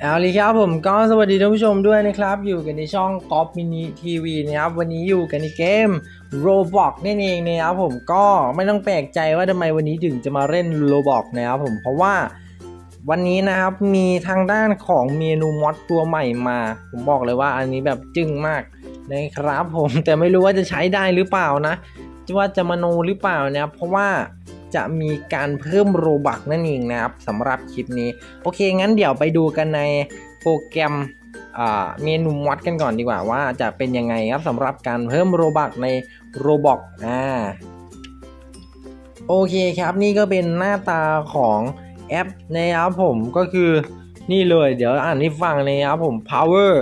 เอาเลยครับผมก็สวัสดีท่านผู้ชมด้วยนะครับ อยู่กันในช่องกอล์ฟมินิทีวีนะครับ วันนี้อยู่กันในเกม Roblox นั่นเองนะครับผมก็ไม่ต้องแปลกใจว่าทำไมวันนี้ถึงจะมาเล่น Roblox นะครับผมเพราะว่าวันนี้นะครับมีทางด้านของเมนูมอดตัวใหม่มา ผมบอกเลยว่าอันนี้แบบจึ้งมากนะครับผมแต่ไม่รู้ว่าจะใช้ได้หรือเปล่านะว่าจะมโนหรือเปล่านะครับเพราะว่า จะมีการเพิ่มโรบักนั่นเองนะครับสำหรับคลิปนี้ โอเค งั้นเดี๋ยวไปดูกันในโปรแกรมเมนูมอดกันก่อนดีกว่าว่าจะเป็นยังไงครับสำหรับการเพิ่มโรบักในโรบอกอ่าโอเคครับนี่ก็เป็นหน้าตาของแอปนะครับผมก็คือนี่เลยเดี๋ยวอ่านให้ฟังเลยครับผม power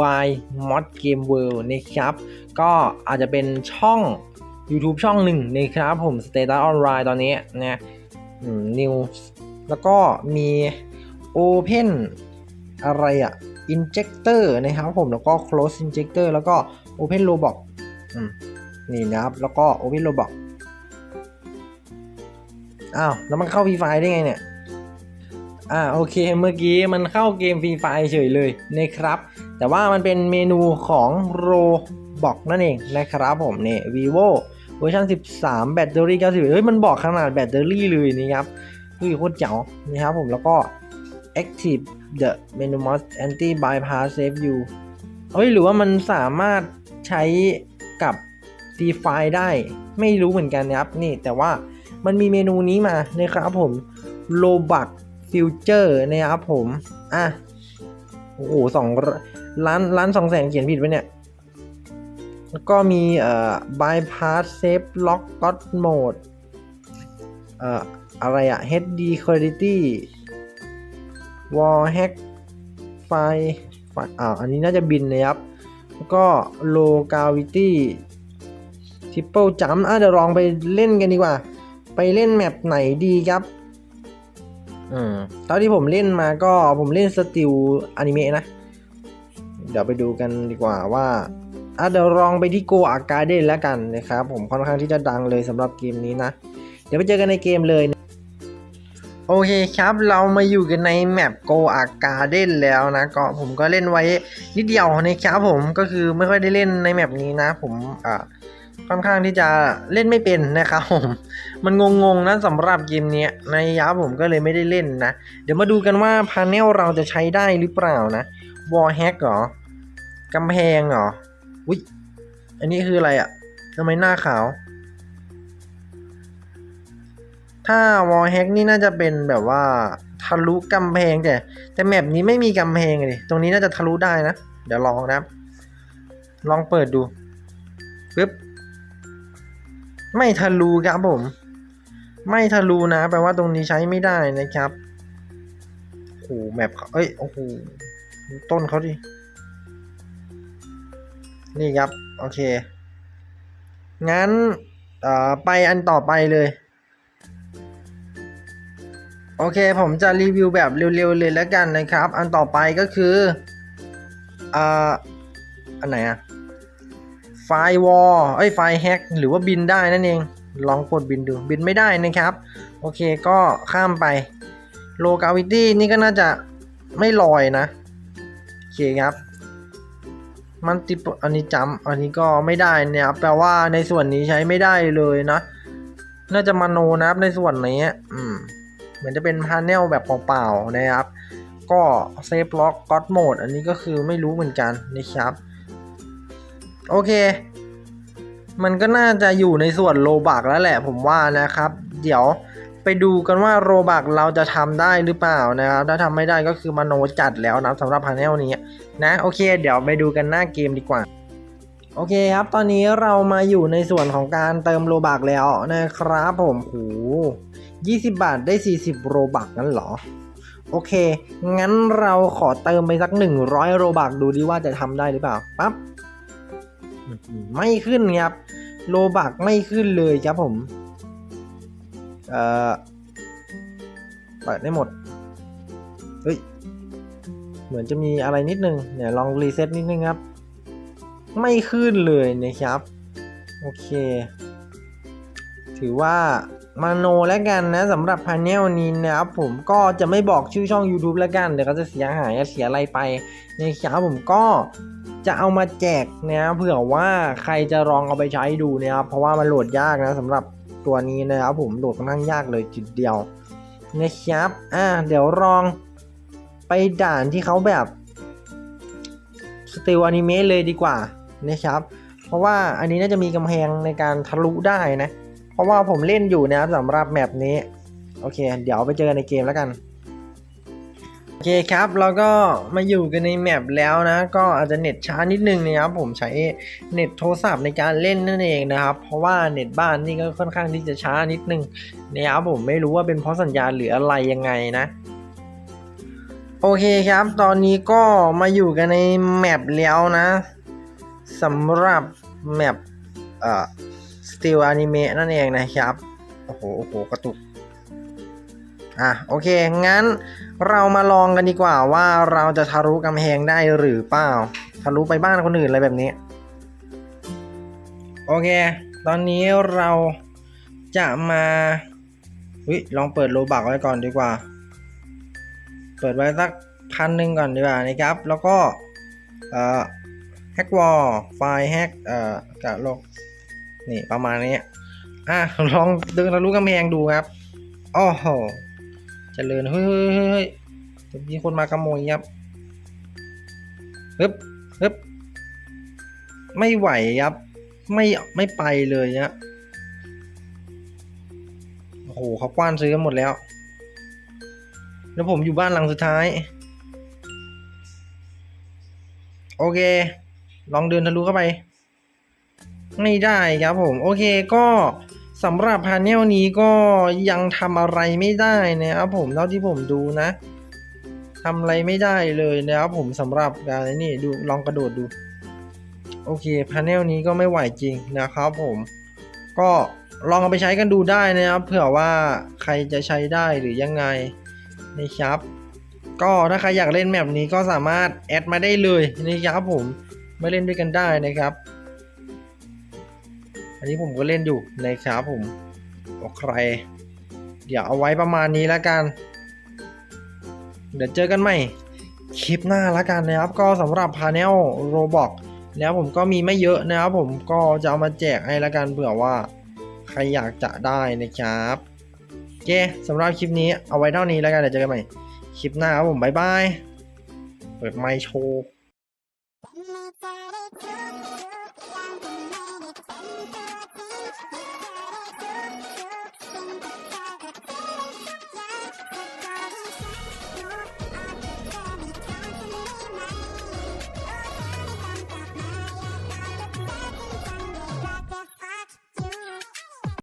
by mod game world นะครับ ก็อาจจะเป็นช่อง YouTube ช่องหนึ่งนะครับผม status online ตอนนี้นะอืม news แล้วก็มี Open อะไรอะ Injector นะครับผมแล้วก็ Close Injector แล้วก็ Open Roblox อืมนี่นะครับ แล้วก็ Open Roblox อ้าว แล้วมันเข้า Free Fire ได้ไงเนี่ย อ่าโอเคเมื่อกี้มันเข้าเกม Free Fire เฉยเลยนะครับ แต่ว่ามันเป็นเมนูของ Roblox นั่นเองนะครับผมเนี่ย vivo เวอร์ชัน13 แบตเตอรี่90เฮ้ยมันบอกขนาดแบตเตอรี่เลยนี่ครับเฮ้ยโคตรเจ๋งนะครับผมแล้วก็ active the menu mod anti bypass save you เฮ้ยหรือว่ามันสามารถใช้กับ d e f i ได้ไม่รู้เหมือนกันนะครับนี่แต่ว่ามันมีเมนูนี้มานะครับผม Robux Future นะครับผม อะ โอ้โหสองล้านล้านสองแสนเขียนผิดไปเนี่ย ก็มีเอ่อ bypass save lock god mode เอ่ออะไรอะ HD quality wall hack ไฟไฟอ่าอันนี้น่าจะบินนะครับ แล้วก็ low gravity triple jump อะเดี๋ยวลองไปเล่นกันดีกว่า ไปเล่นแมปไหนดีครับ อืมตอนที่ผมเล่นมาก็ผมเล่นสติลอนิเมะนะ เดี๋ยวไปดูกันดีกว่าว่า อะเดี๋ยวลองไปที่โกอาการ์เดนแล้วกันนะครับ ผมค่อนข้างที่จะดังเลยสำหรับเกมนี้นะ เดี๋ยวไปเจอกันในเกมเลยโอเคครับเรามาอยู่กันในแมปโกอาการ์เดนแล้วนะก็ผมก็เล่นไว้นิดเดียวนะครับผมก็คือไม่ค่อยได้เล่นในแมปนี้นะ ผมอ่าค่อนข้างที่จะเล่นไม่เป็นนะครับผมมันงงๆนะสำหรับเกมนี้ในยะผมก็เลยไม่ได้เล่นนะ เดี๋ยวมาดูกันว่าพาเนลเราจะใช้ได้หรือเปล่านะวอลแฮกเหรอกำแพงเหรอ อุ้ยอันนี้คืออะไรอะ่ะทำไมหน้าขาว ถ้าวอลแฮกนี่น่าจะเป็นแบบว่าทะลุกำแพงแต่แต่แมปนี้ไม่มีกำแพงเลยตรงนี้น่าจะทะลุได้นะ เดี๋ยวลองนะครับลองเปิดดูปึ๊บไม่ทะลุครับผม ไม่ทะลุนะ แปลว่าตรงนี้ใช้ไม่ได้นะครับโอ้โหแมปเขาเอ้ยโอ้โหต้นเขาดิ นี่ครับ โอเค งั้นเอ่อไปอันต่อไปเลย โอเค ผมจะรีวิวแบบเร็วๆเลยแล้วกันนะครับ อันต่อไปก็คืออ่าอันไหนอะไฟวอลเอ้ยไฟแฮกหรือว่าบินได้นั่นเอง ลองกดบินดู บินไม่ได้นะครับ โอเคก็ข้ามไปโลกาวิตี้นี่ก็น่าจะไม่ลอยนะ โอเคครับ มันติดอันนี้จำอันนี้ก็ไม่ได้เนี่ยครับแปลว่าในส่วนนี้ใช้ไม่ได้เลยนะน่าจะมาโนนะครับในส่วนนี้อืมเหมือนจะเป็นพาเนลแบบเปล่าๆนะครับ ก็เซฟล็อกก็ d โหมดอันนี้ก็คือไม่รู้เหมือนกันนะครับ โอเค มันก็น่าจะอยู่ในส่วนโลบักแล้วแหละผมว่านะครับ เดี๋ยว ไปดูกันว่าโรบักเราจะทำได้หรือเปล่านะครับ ถ้าทำไม่ได้ก็คือมโนจัดแล้วนะสำหรับพาเนลนี้นะโอเค เดี๋ยวไปดูกันหน้าเกมดีกว่าโอเคครับ ตอนนี้เรามาอยู่ในส่วนของการเติมโลบักแล้วนะครับผมโห20บาทได้ 40 โรบักงั้นเหรอ โอเค งั้นเราขอเติมไปสัก 100 โรบักดูดิว่าจะทำได้หรือเปล่า ปั๊บ ไม่ขึ้นครับ โลบักไม่ขึ้นเลยครับผม เอ่อเปิดได้หมด เฮ้ย เหมือนจะมีอะไรนิดนึง เนี่ยลองรีเซ็ตนิดนึงครับ ไม่ขึ้นเลยนะครับ โอเค ถือว่ามาโนแล้วกันนะสำหรับพาเนลนี้นะครับผมก็จะไม่บอกชื่อช่อง YouTube แล้วกัน เดี๋ยวก็จะเสียหายเสียอะไรไปนะครับผมก็จะเอามาแจกนะเผื่อว่าใครจะลองเอาไปใช้ดูนะครับเพราะว่ามันโหลดยากนะสำหรับ ตัวนี้นะครับผมโหลดค่อนข้างยากเลยจุดเดียวนะครับอ่าเดี๋ยวลองไปด่านที่เขาแบบสติลอนิเมะเลยดีกว่านะครับ เพราะว่าอันนี้น่าจะมีกำแพงในการทะลุได้นะ เพราะว่าผมเล่นอยู่นะครับสำหรับแมปนี้ โอเค เดี๋ยวไปเจอในเกมแล้วกัน โอเคครับเราก็มาอยู่กันในแมปแล้วนะ ก็อาจจะเน็ตช้านิดนึงนะครับผมใช้เน็ตโทรศัพท์ในการเล่นนั่นเองนะครับ เพราะว่าเน็ตบ้านนี่ก็ค่อนข้างที่จะช้านิดนึงนะครับผมไม่รู้ว่าเป็นเพราะสัญญาณหรืออะไรยังไงนะ โอเคครับ ตอนนี้ก็มาอยู่กันในแมปแล้วนะสำหรับแมปเอ่อ Steel Anime นั่นเองนะครับ โอ้โหโอ้โหกระตุก อะโอเค งั้นเรามาลองกันดีกว่าว่าเราจะทะลุกำแพงได้หรือเปล่า ทะลุไปบ้านคนอื่นอะไรแบบนี้ โอเค ตอนนี้เราจะมาวิลองเปิดโลบักไว้ก่อนดีกว่า เปิดไว้สักพันหนึ่งก่อนดีกว่านะครับ แล้วก็เอ่อแฮกวอลไฟล์แฮกเอ่อกะโลกนี่ประมาณนี้อะลองเดินทะลุกำแพงดูครับอ้อโห จริญเฮ้ยเฮ้ยเฮ้ยมีคนมาขโมยครับฮึบฮึบไม่ไหวครับ ไม่ไม่ไปเลยนะโอ้โหเขากว้านซื้อกันหมดแล้ว แล้วผมอยู่บ้านหลังสุดท้าย โอเค ลองเดินทะลุเข้าไป ไม่ได้ครับผม โอเคก็ สำหรับพาเนลนี้ก็ยังทำอะไรไม่ได้นะครับผมเท่าที่ผมดูนะทำอะไรไม่ได้เลยนะครับผมสำหรับการนี่ดูลองกระโดดดู โอเคพาเนลนี้ก็ไม่ไหวจริงนะครับผมก็ลองเอาไปใช้กันดูได้นะครับ เผื่อว่าใครจะใช้ได้หรือยังไงนะครับ ก็ถ้าใครอยากเล่นแมปนี้ก็สามารถแอดมาได้เลยนะครับผมมาเล่นด้วยกันได้นะครับ อันนี้ผมก็เล่นอยู่นะครับผมโอเคเดี๋ยวเอาไว้ประมาณนี้แล้วกัน เดี๋ยวเจอกันใหม่คลิปหน้าแล้วกันนะครับ ก็สำหรับพา n e l โรบอกแล้วผมก็มีไม่เยอะนะครับ ผมก็จะเอามาแจกให้แล้วกันเผื่อว่าใครอยากจะได้นะครับโอเคสำหรับคลิปนี้เอาไว้เท่านี้แล้วกันเดี๋ยวเจอกันใหม่คลิปหน้าครับผมบ๊ายบายเปิดไมค์โชว์